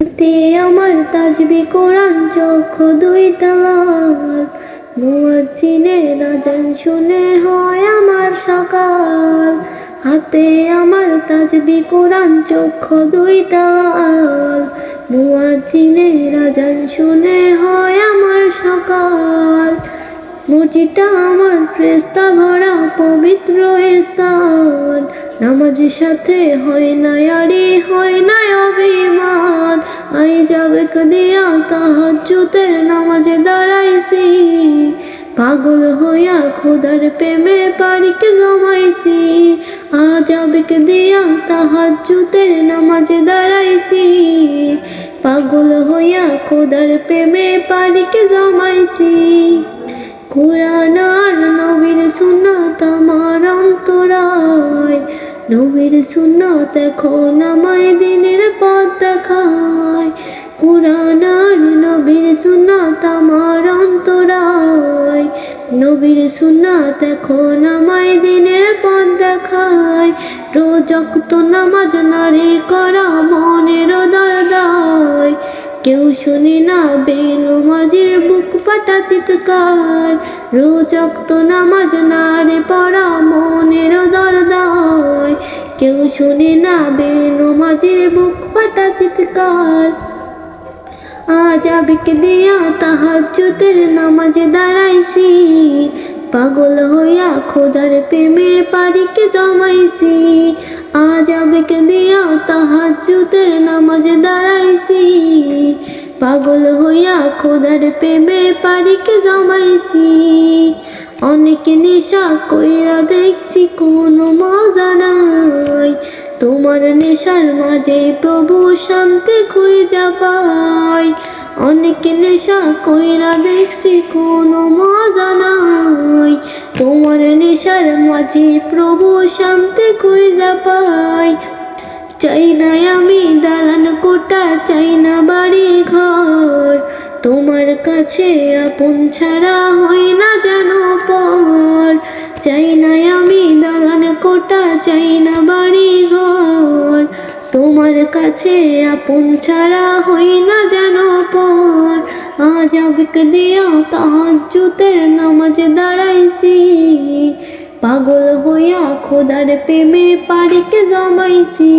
তে আমার তাজবি কোরআন চোখ দুইটা লাল মুয়াজ্জিনের আজান শুনে হয় আমার সকাল। হাতে আমার তাজবি কোরআন চোখ দুইটা লাল মুয়াজ্জিনের আজান শুনে হয় আমার সকাল। মসজিদটা আমার ফ্রেস্তা ভরা পবিত্র স্থান। নামাজের সাথে হয় না আরে হয় না অভিমান। আই যাবে কদিয়া তাহাজ্জুদের নামাজে দাঁড়াইছি। পাগল হইয়া খোদার প্রেমে পারিকে জমাইছি আজ আবেক দিয়া তাহাজ্জুদের নামাজে দাঁড়াইছি। পাগল হইয়া খোদার প্রেমে পারিকে জমাইছি কোরআন আর নবীর সুন্নাত আমার অন্তরায়। নবীর সুন্নাত এখন আমায় দিনের পথ নবীর সুন্নাত আমার অন্তরায়। নবীর সুন্নাত এখন আমায় দিনের পথ দেখায়। রোজক্ত নামাজ নারী করা মনের দরদায়। কেউ শুনি না বেলো মাঝির বুক ফাটা চিৎকার। রোজক্ত নামাজ না রে পড়া মনের দরদায়। কেউ শুনি না বেলো মাঝির বুক ফাটা চিৎকার। আজ আবিক দিয়া তাহাজ্জুদের নামাজে দাঁড়াইছি। পাগল হইয়া খোদার প্রেমে পারিকে জমাইছি। আজ আবেক দিয়া তাহাজ্জুদের নামাজে দাঁড়াইছি। পাগল হইয়া খোদার প্রেমে পারিকে জমাইছি। অনেক নেশা কইরা দেখছি কোনো নাই তোমার নেশার মাঝে প্রভু শান্তি খুঁজা পাই। অনেক নেশা কইরা দেখছি কোনো মজা নাই। তোমার নেশার মাঝে প্রভু শান্তি খুঁজা পাই। চাই না আমি দালান কোটা, চাই না বাড়ি ঘর তোমার কাছে আপন ছাড়া হই না যেন পর। চাই না আমি দালান কোটা, চাই না বাড়ি তোমার কাছে আপন ছাড়া হই না যেন পর। আজ আবিক দিয়া তাহাজ্জুদের নামাজ দাঁড়াইছি। পাগল হইয়া খোদার প্রেমে পারিকে জমাইছি।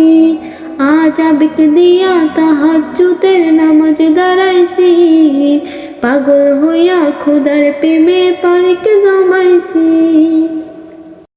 আজ আবিক দিয়া তাহাজ্জুদের নামাজ দাঁড়াইছি। পাগল হইয়া খোদার প্রেমে পারিকে জমাইছি।